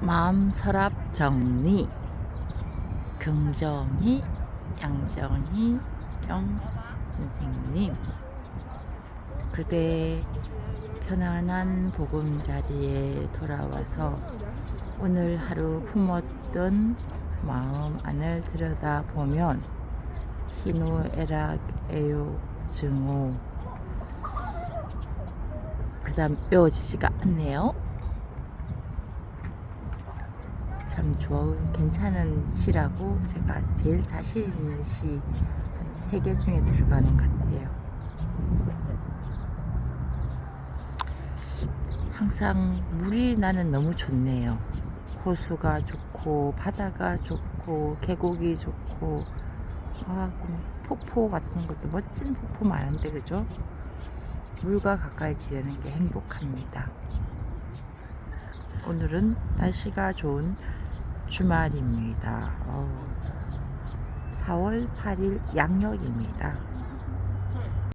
마음 서랍 정리. 긍정희 양정희 경 선생님. 그대 편안한 보금자리에 돌아와서 오늘 하루 품었던 마음 안을 들여다보면 희노애락 애욕 증오. 그 다음 외워지지가 않네요 참 좋은 괜찮은 시라고 제가 제일 자신 있는 시 한 세 개 중에 들어가는 것 같아요. 항상 물이 나는 너무 좋네요. 호수가 좋고 바다가 좋고 계곡이 좋고 아 폭포 같은 것도 멋진 폭포 많은데 그죠? 물과 가까이 지내는 게 행복합니다. 오늘은 날씨가 좋은 주말입니다. 어, 4월 8일 양력입니다.